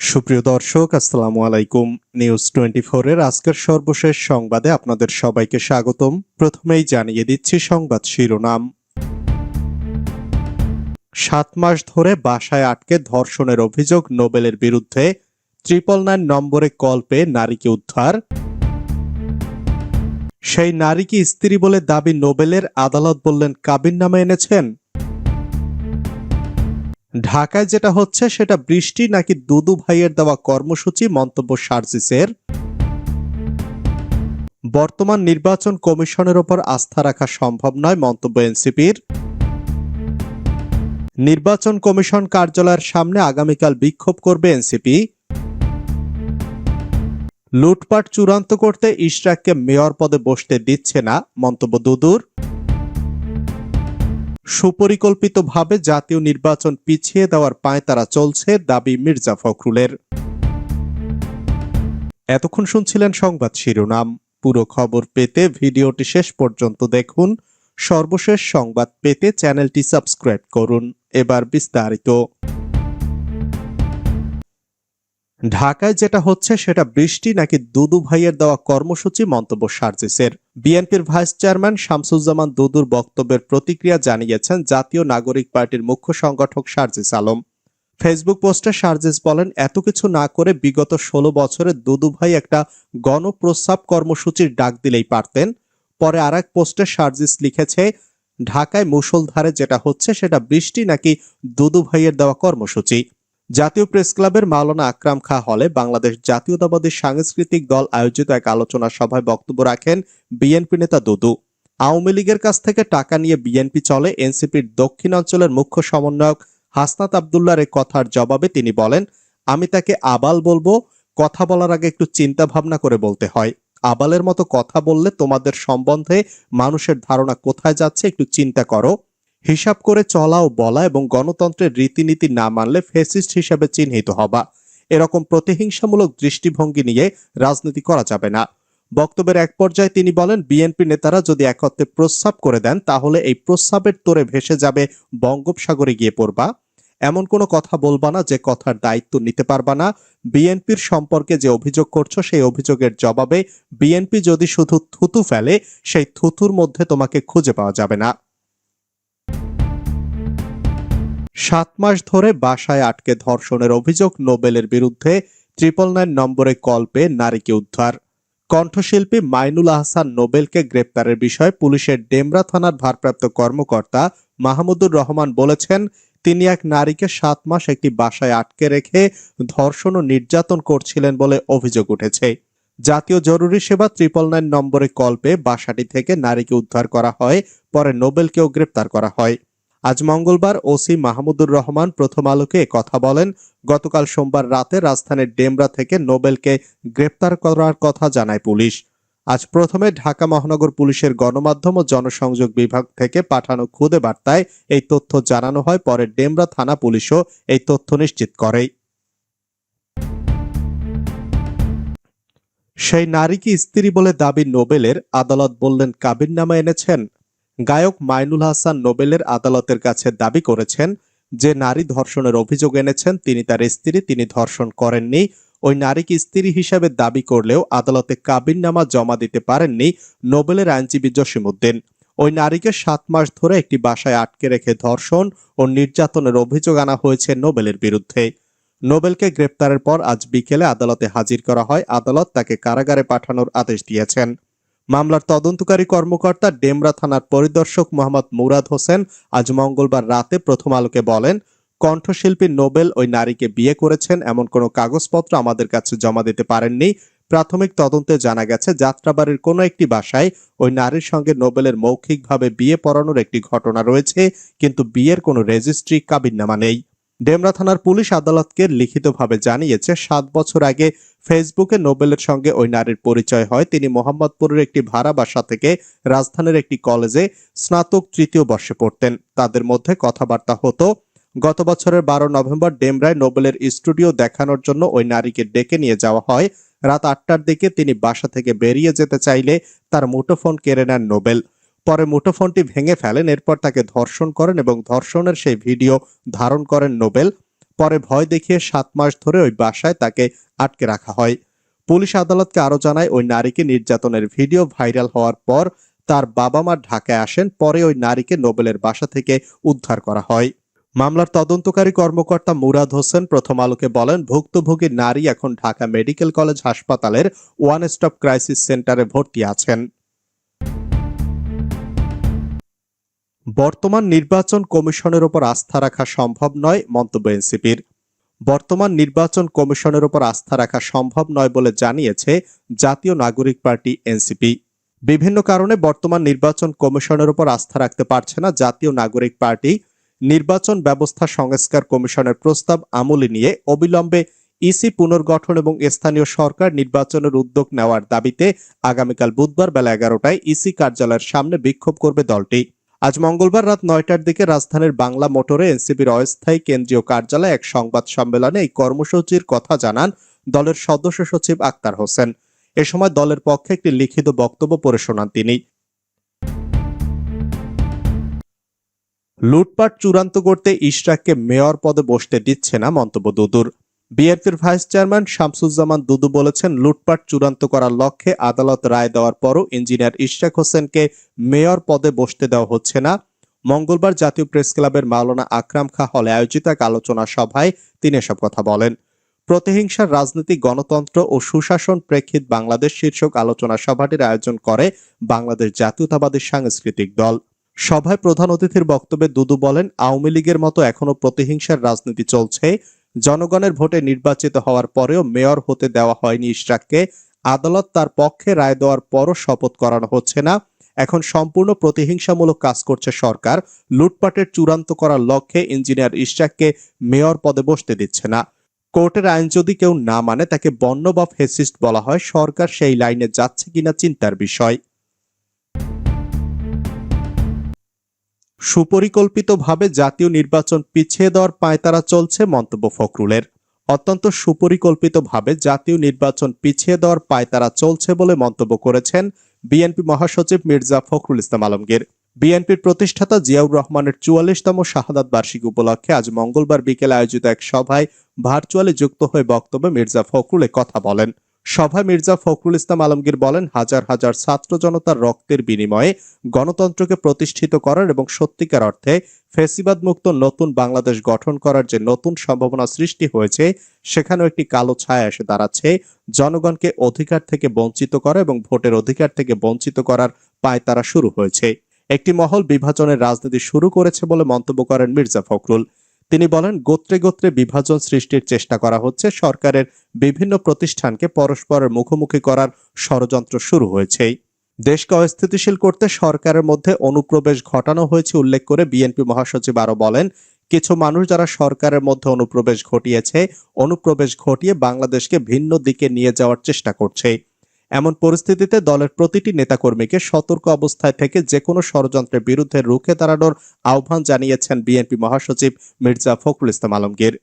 সুপ্রিয় দর্শক, আসসালামু আলাইকুম। নিউজ টোয়েন্টি এর আজকের সর্বশেষ সংবাদে আপনাদের সবাইকে স্বাগতম। প্রথমেই জানিয়ে দিচ্ছি সংবাদ শিরোনাম। সাত মাস ধরে বাসায় আটকে ধর্ষণের অভিযোগ নোবেলের বিরুদ্ধে ট্রিপল নাইন নম্বরে কল পেয়ে নারীকে উদ্ধার। সেই নারীকে স্ত্রী বলে দাবি নোবেলের আদালত বললেন কাবিন নামে এনেছেন? ঢাকায় যেটা হচ্ছে, সেটা বৃষ্টি নাকি দুদু ভাইয়ের দেওয়া কর্মসূচি, মন্তব্য সার্জিসের। বর্তমান নির্বাচন কমিশনের ওপর আস্থা রাখা সম্ভব নয়, মন্তব্য এনসিপির। নির্বাচন কমিশন কার্যালয়ের সামনে আগামীকাল বিক্ষোভ করবে এনসিপি। লুটপাট চূড়ান্ত করতে ইশরাককে মেয়র পদে বসতে দিচ্ছে না, মন্তব্য দুদুর। সুপরিকল্পিতভাবে জাতীয় নির্বাচন পিছিয়ে দেওয়ার পায় তারা চলছে দাবি মির্জা ফখরুলের। এতক্ষণ শুনছিলেন সংবাদ শিরোনাম। পুরো খবর পেতে ভিডিওটি শেষ পর্যন্ত দেখুন। সর্বশেষ সংবাদ পেতে চ্যানেলটি সাবস্ক্রাইব করুন। এবার বিস্তারিত। ঢাকায় যেটা হচ্ছে সেটা বৃষ্টি নাকি দুদু ভাইয়ের দেওয়া কর্মসূচি মন্তব্য সার্জিসের। বিএনপির ভাইস চেয়ারম্যান শামসুজ্জামান দুদুর বক্তব্যের প্রতিক্রিয়া জানিয়েছেন জাতীয় নাগরিক পার্টির মুখ্য সংগঠক সার্জিস আলম। ফেসবুক পোস্টে সার্জিস বলেন, এত কিছু না করে বিগত ষোলো বছরে দুদু ভাই একটা গণপ্রস্রাব কর্মসূচির ডাক দিলেই পারতেন। পরে আর এক পোস্টে সার্জিস লিখেছে, ঢাকায় মুষলধারে যেটা হচ্ছে সেটা বৃষ্টি নাকি দুদু ভাইয়ের দেওয়া কর্মসূচি। জাতীয় প্রেস ক্লাবের মাওলানা আকরাম খা হলে বাংলাদেশ জাতীয়তাবাদী সাংস্কৃতিক দল আয়োজিত এক আলোচনা সভায় বক্তব্য রাখেন বিএনপি নেতা দুদু। আওয়ামী লীগের কাছ থেকে টাকা নিয়ে বিএনপি চলে এনসিপির দক্ষিণাঞ্চলের মুখ্য সমন্বয়ক হাসনাত আবদুল্লার এই কথার জবাবে তিনি বলেন, আমি তাকে আবাল বলব, কথা বলার আগে একটু চিন্তা ভাবনা করে বলতে হয়। আবালের মতো কথা বললে তোমাদের সম্বন্ধে মানুষের ধারণা কোথায় যাচ্ছে একটু চিন্তা করো। হিসাব করে চলা ও বলা এবং গণতন্ত্রের রীতিনীতি না মানলে ফেসিস্ট হিসেবে চিহ্নিত হবা। এরকম প্রতিহিংসামূলক দৃষ্টিভঙ্গি নিয়ে রাজনীতি করা যাবে না। বক্তব্যের এক পর্যায়ে তিনি বলেন, বিএনপি নেতারা যদি একত্রে প্রস্রাব করে দেন, তাহলে এই প্রস্রাবের তোরে ভেসে যাবে, বঙ্গোপসাগরে গিয়ে পড়বা। এমন কোনো কথা বলবা না যে কথার দায়িত্ব নিতে পারবা না। বিএনপির সম্পর্কে যে অভিযোগ করছ, সেই অভিযোগের জবাবে বিএনপি যদি শুধু থুতু ফেলে, সেই থুতুর মধ্যে তোমাকে খুঁজে পাওয়া যাবে না। সাত মাস ধরে বাসায় আটকে ধর্ষণের অভিযোগ নোবেলের বিরুদ্ধে ট্রিপল নাইন নম্বরে কল পেয়ে নারীকে উদ্ধার। কণ্ঠশিল্পী মাইনুল আহসান নোবেলকে গ্রেপ্তারের বিষয়ে পুলিশের ডেমরা থানার ভারপ্রাপ্ত কর্মকর্তা মাহমুদুর রহমান বলেছেন, তিনি এক নারীকে সাত মাস একটি বাসায় আটকে রেখে ধর্ষণ ও নির্যাতন করছিলেন বলে অভিযোগ উঠেছে। জাতীয় জরুরি সেবা ট্রিপল নাইন নম্বরে কল পেয়ে বাসাটি থেকে নারীকে উদ্ধার করা হয়, পরে নোবেলকেও গ্রেপ্তার করা হয়। আজ মঙ্গলবার ওসি মাহমুদুর রহমান প্রথম আলোকে কথা বলেন। গতকাল সোমবার রাতে রাজধানীর ডেমরা থেকে নোবেলকে গ্রেপ্তার করার কথা জানায় পুলিশ। আজ প্রথমে ঢাকা মহানগর পুলিশের গণমাধ্যম ও জনসংযোগ বিভাগ থেকে পাঠানো খুদে বার্তায় এই তথ্য জানানো হয়। পরে ডেমরা থানা পুলিশও এই তথ্য নিশ্চিত করে। সেই নারীকে স্ত্রী বলে দাবি নোবেলের? আদালত বললেন কাবির নামা এনেছেন। গায়ক মাইনুল হাসান নোবেলের আদালতের কাছে দাবি করেছেন যে নারী ধর্ষণের অভিযোগ এনেছেন, তিনি তার স্ত্রী, তিনি ধর্ষণ করেননি। ওই নারীকে স্ত্রী হিসাবে দাবি করলেও আদালতে কাবিননামা জমা দিতে পারেননি নোবেলের আইনজীবী জসিমুদ্দিন ওই নারীকে সাত মাস ধরে একটি বাসায় আটকে রেখে ধর্ষণ ও নির্যাতনের অভিযোগ আনা হয়েছে নোবেলের বিরুদ্ধে। নোবেলকে গ্রেপ্তারের পর আজ বিকেলে আদালতে হাজির করা হয়। আদালত তাকে কারাগারে পাঠানোর আদেশ দিয়েছেন। মামলার তদন্তকারী কর্মকর্তা ডেমরা থানার পরিদর্শক মোহাম্মদ মুরাদ হোসেন আজ মঙ্গলবার রাতে প্রথম আলোকে বলেন, কণ্ঠশিল্পী নোবেল ওই নারীকে বিয়ে করেছেন এমন কোনো কাগজপত্র আমাদের কাছে জমা দিতে পারেননি। প্রাথমিক তদন্তে জানা গেছে, যাত্রাবাড়ির কোনো একটি বাসায় ওই নারীর সঙ্গে নোবেলের মৌখিকভাবে বিয়ে পড়ানোর একটি ঘটনা রয়েছে, কিন্তু বিয়ের কোনো রেজিস্ট্রি কাবিননামা নেই। ডেমরা থানার পুলিশ আদালতকে লিখিতভাবে জানিয়েছে, সাত বছর আগে ফেসবুকে নোবেলের সঙ্গে ওই নারীর পরিচয় হয়। তিনি মোহাম্মদপুরের একটি ভাড়া বাসা থেকে রাজধানীর একটি কলেজে স্নাতক তৃতীয় বর্ষে পড়তেন। তাদের মধ্যে কথাবার্তা হতো, গত বছরের বারো নভেম্বর ডেমরায় নোবেলের স্টুডিও দেখানোর জন্য ওই নারীকে ডেকে নিয়ে যাওয়া হয়। রাত আটটার দিকে তিনি বাসা থেকে বেরিয়ে যেতে চাইলে তার মুঠোফোন কেড়ে নেন নোবেল। পরে মুঠোফোনটি ভেঙে ফেলেন, এরপর তাকে ধর্ষণ করেন এবং ধর্ষণের সেই ভিডিও ধারণ করেন নোবেল। পরে ভয় দেখিয়ে সাত মাস ধরে ওই বাসায় তাকে আটকে রাখা হয়। পুলিশ আদালতকে আরও জানায়, ওই নারীকে নির্যাতনের ভিডিও ভাইরাল হওয়ার পর তার বাবা মা ঢাকায় আসেন, পরে ওই নারীকে নোবেলের বাসা থেকে উদ্ধার করা হয়। মামলার তদন্তকারী কর্মকর্তা মুরাদ হোসেন প্রথম আলোকে বলেন, ভুক্তভোগী নারী এখন ঢাকা মেডিকেল কলেজ হাসপাতালের ওয়ান স্টপ ক্রাইসিস সেন্টারে ভর্তি আছেন। বর্তমান নির্বাচন কমিশনের ওপর আস্থা রাখা সম্ভব নয়, মন্তব্য এনসিপির। বর্তমান নির্বাচন কমিশনের ওপর আস্থা রাখা সম্ভব নয় বলে জানিয়েছে জাতীয় নাগরিক পার্টি এনসিপি। বিভিন্ন কারণে বর্তমান নির্বাচন কমিশনের উপর আস্থা রাখতে পারছে না জাতীয় নাগরিক পার্টি। নির্বাচন ব্যবস্থা সংস্কার কমিশনের প্রস্তাব আমলে নিয়ে অবিলম্বে ইসি পুনর্গঠন এবং স্থানীয় সরকার নির্বাচনের উদ্যোগ নেওয়ার দাবিতে আগামীকাল বুধবার বেলা এগারোটায় ইসি কার্যালয়ের সামনে বিক্ষোভ করবে দলটি। আজ মঙ্গলবার রাত নয়টার দিকে রাজধানীর বাংলা মোটরে এনসিপির অস্থায়ী কেন্দ্রীয় কার্যালয়ে এক সংবাদ সম্মেলনে এই কর্মসূচির কথা জানান দলের সদস্য সচিব আক্তার হোসেন। এ সময় দলের পক্ষে একটি লিখিত বক্তব্য পড়ে শোনান তিনি। লুটপাট চূড়ান্ত করতে ইশরাককে মেয়র পদে বসতে দিচ্ছে না মন্তব্য দুদুর। বিএনপির ভাইস চেয়ারম্যান শামসুজ্জামান দুদু বলেছেন, লুটপাট চূড়ান্ত করার লক্ষ্যে আদালত রায় দেওয়ার পরও ইঞ্জিনিয়ার ইশরাক হোসেনকে মেয়র পদে বসতে দেওয়া হচ্ছে না। মঙ্গলবার জাতীয় প্রেস ক্লাবের মাওলানা আকরাম খা হলে আয়োজিত এক আলোচনা সভায় তিনি এসব কথা বলেন। প্রতিহিংসার রাজনীতি, গণতন্ত্র ও সুশাসন প্রেক্ষিত বাংলাদেশ শীর্ষক আলোচনা সভাটির আয়োজন করে বাংলাদেশ জাতীয়তাবাদী সাংস্কৃতিক দল। সভায় প্রধান অতিথির বক্তব্যে দুদু বলেন, আওয়ামী লীগের মতো এখনও প্রতিহিংসার রাজনীতি চলছে। জনগণের ভোটে নির্বাচিত হওয়ার পরেও মেয়র হতে দেওয়া হয়নি ইশরাককে। আদালত তার পক্ষে রায় দেওয়ার পরও শপথ করানো হচ্ছে না। এখন সম্পূর্ণ প্রতিহিংসামূলক কাজ করছে সরকার। লুটপাটের চূড়ান্ত করার লক্ষ্যে ইঞ্জিনিয়ার ইশরাককে মেয়র পদে বসতে দিচ্ছে না। কোর্টের আইন যদি কেউ না মানে তাকে বন্য বা ফেসিস্ট বলা হয়, সরকার সেই লাইনে যাচ্ছে কিনা চিন্তার বিষয়। সুপরিকল্পিতভাবে জাতীয় নির্বাচন পিছিয়ে দেওয়ার পায়তারা চলছে মন্তব্য ফখরুলের। অত্যন্ত সুপরিকল্পিতভাবে জাতীয় নির্বাচন পিছিয়ে দেওয়ার পায়তারা চলছে বলে মন্তব্য করেছেন বিএনপি মহাসচিব মির্জা ফখরুল ইসলাম আলমগীর। বিএনপির প্রতিষ্ঠাতা জিয়াউর রহমানের চুয়াল্লিশতম শাহাদাত বার্ষিকী উপলক্ষে আজ মঙ্গলবার বিকেলে আয়োজিত এক সভায় ভার্চুয়ালি যুক্ত হয়ে বক্তব্যে মির্জা ফখরুল কথা বলেন। সভায় মির্জা ফখরুল ইসলাম আলমগীর বলেন, হাজার হাজার ছাত্র জনতার রক্তের বিনিময়ে গণতন্ত্রকে প্রতিষ্ঠিত করার এবং সত্যিকার অর্থে ফেসিবাদ মুক্ত নতুন বাংলাদেশ গঠন করার যে নতুন সম্ভাবনা সৃষ্টি হয়েছে, সেখানেও একটি কালো ছায়া এসে দাঁড়াচ্ছে। জনগণকে অধিকার থেকে বঞ্চিত করা এবং ভোটের অধিকার থেকে বঞ্চিত করার পায়তারা শুরু হয়েছে। একটি মহল বিভাজনের রাজনীতি শুরু করেছে বলে মন্তব্য করেন মির্জা ফখরুল। তিনি বলেন, গোত্রে গোত্রে বিভাজন সৃষ্টির চেষ্টা করা হচ্ছে। সরকারের বিভিন্ন প্রতিষ্ঠানকে পরস্পরের মুখোমুখি করার ষড়যন্ত্র শুরু হয়েছে দেশকে অস্থিতিশীল করতে সরকারের মধ্যে অনুপ্রবেশ ঘটানো হয়েছে উল্লেখ করে বিএনপি মহাসচিব আরও বলেন, কিছু মানুষ যারা সরকারের মধ্যে অনুপ্রবেশ ঘটিয়েছে, অনুপ্রবেশ ঘটিয়ে বাংলাদেশকে ভিন্ন দিকে নিয়ে যাওয়ার চেষ্টা করছে। এমন পরিস্থিতিতে দলের প্রতিটি নেতাকর্মীকে সতর্ক অবস্থায় থেকে যে কোনো ষড়যন্ত্রের বিরুদ্ধে রুখে দাঁড়ানোর আহ্বান জানিয়েছেন বিএনপি মহাসচিব মির্জা ফখরুল ইসলাম আলমগীর।